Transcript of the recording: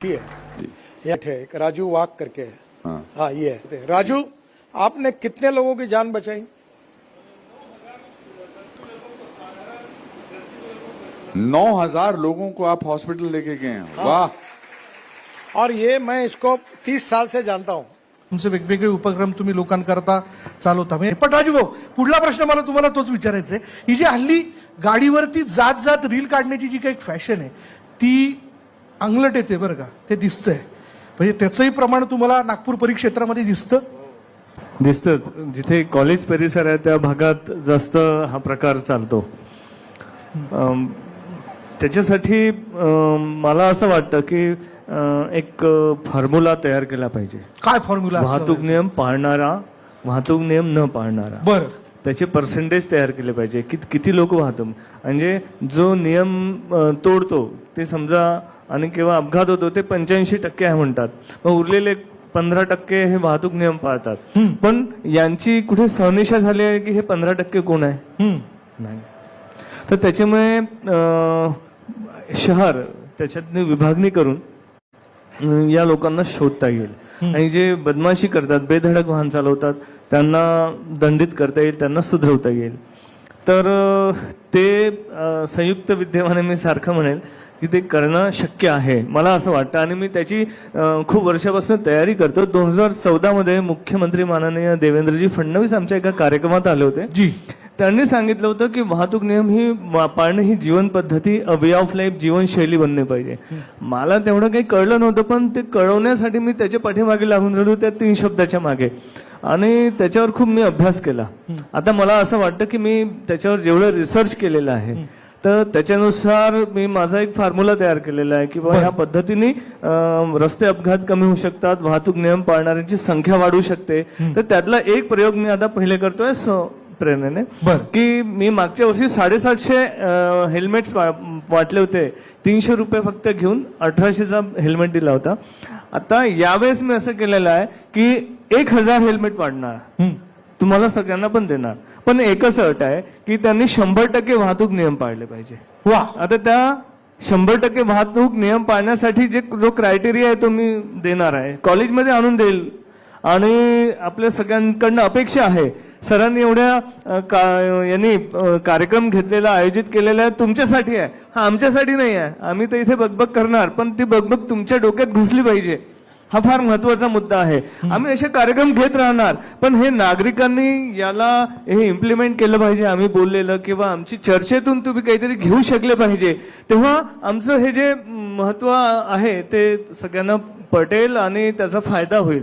ये है? ये एक राजू वाक करके है। हाँ। हाँ ये है। राजू आपने कितने लोगों की जान बचाई? नौ हजार लोगों को आप हॉस्पिटल लेके गए हैं। वाह। और ये मैं इसको तीस साल से जानता हूँ। तुमचे वेगवेगळे उपक्रम तुम्ही लोकांकरता चालवता। म्हणजे पण राजू भाऊ पुढला प्रश्न मला तुम्हाला तोच विचारायचा आहे. ही जी हल्ली गाडीवरती जात जात रील काढण्याची जी काही फॅशन आहे ती अंगलट येते बरं का ते दिसतंय. म्हणजे त्याचंही प्रमाण तुम्हाला नागपूर परिक्षेत्रामध्ये दिसतं? दिसतंच जिथे कॉलेज परिसर आहे त्या भागात जास्त हा प्रकार चालतो. त्याच्यासाठी मला असं वाटतं की एक फॉर्म्युला तयार केला पाहिजे. काय फॉर्म्युला वाहतूक नियम पाळणारा वाहतूक नियम न पाळणारा. बरं. त्याचे पर्सेंटेज तयार केले पाहिजे. की किती लोक वाहतूक म्हणजे जो नियम तोडतो ते समजा आणि केव्हा अपघात होतो ते पंच्याऐंशी टक्के आहे म्हणतात. मग उरलेले पंधरा टक्के हे वाहतूक नियम पाळतात. पण यांची कुठे सहनिशा झाली आहे की हे पंधरा टक्के कोण आहे. नाही. तर त्याच्यामुळे शहर त्याच्यात विभागणी करून या लोकांना शोधता येईल. आणि जे बदमाशी करतात बेधडक वाहन चालवतात त्यांना दंडित करता येईल त्यांना सुधरवता येईल. तर ते संयुक्त विद्यमाने मी सारखं म्हणेल की ते करणं शक्य आहे. मला असं वाटतं आणि मी त्याची खूप वर्षापासून तयारी करतो. दोन हजार चौदा मध्ये मुख्यमंत्री माननीय देवेंद्रजी फडणवीस आमच्या एका कार्यक्रमात आले होते. जी. त्यांनी सांगितलं होतं की वाहतूक नियम ही पाळणं ही जीवन पद्धती अ वे ऑफ लाईफ जीवनशैली बनली पाहिजे. मला तेवढं काही कळलं नव्हतं पण ते कळवण्यासाठी मी त्याच्या पाठीमागे लागून राहिलो त्या तीन शब्दाच्या मागे. आणि त्याच्यावर खूप मी अभ्यास केला. आता मला असं वाटतं की मी त्याच्यावर जेवढं रिसर्च केलेलं आहे तर त्याच्यानुसार मी माझा एक फॉर्म्युला तयार केलेला आहे की बाबा ह्या पद्धतीने रस्ते अपघात कमी होऊ शकतात वाहतूक नियम पाळणाऱ्यांची संख्या वाढू शकते. तर त्यातला एक प्रयोग मी आता पहिले करतोय प्रेरणेने. की मी मागच्या वर्षी साडेसातशे हेल्मेट्स वाटले होते. तीनशे रुपये फक्त घेऊन अठराशेचा हेल्मेट दिला होता. आता यावेळेस मी असं केलेलं आहे की एक हजार हेल्मेट वाढणार. तुम्हाला सगळ्यांना पण देणार. पण एकच अट आहे की त्यांनी शंभर टक्के वाहतूक नियम पाळले पाहिजे. वा. आता त्या शंभर टक्के वाहतूक नियम पाळण्यासाठी जे जो क्रायटेरिया आहे तो मी देणार आहे. कॉलेजमध्ये आणून देईल. आणि आपल्या सगळ्यांकडनं अपेक्षा आहे. सरांनी एवढ्या का- यांनी कार्यक्रम घेतलेला आयोजित केलेला आहे तुमच्यासाठी आहे. हा आमच्यासाठी नाही आहे. आम्ही तर इथे बकबक करणार पण ती बकबक तुमच्या डोक्यात घुसली पाहिजे. हा फार महत्त्वाचा मुद्दा आहे. आम्ही असे कार्यक्रम घेत राहणार पण हे नागरिकांनी याला हे इम्प्लिमेंट केलं पाहिजे आम्ही बोललेलं किंवा आमची चर्चेतून तुम्ही काहीतरी घेऊ शकले पाहिजे. तेव्हा आमचं हे जे महत्त्व आहे ते सगळ्यांना पटेल आणि त्याचा फायदा होईल.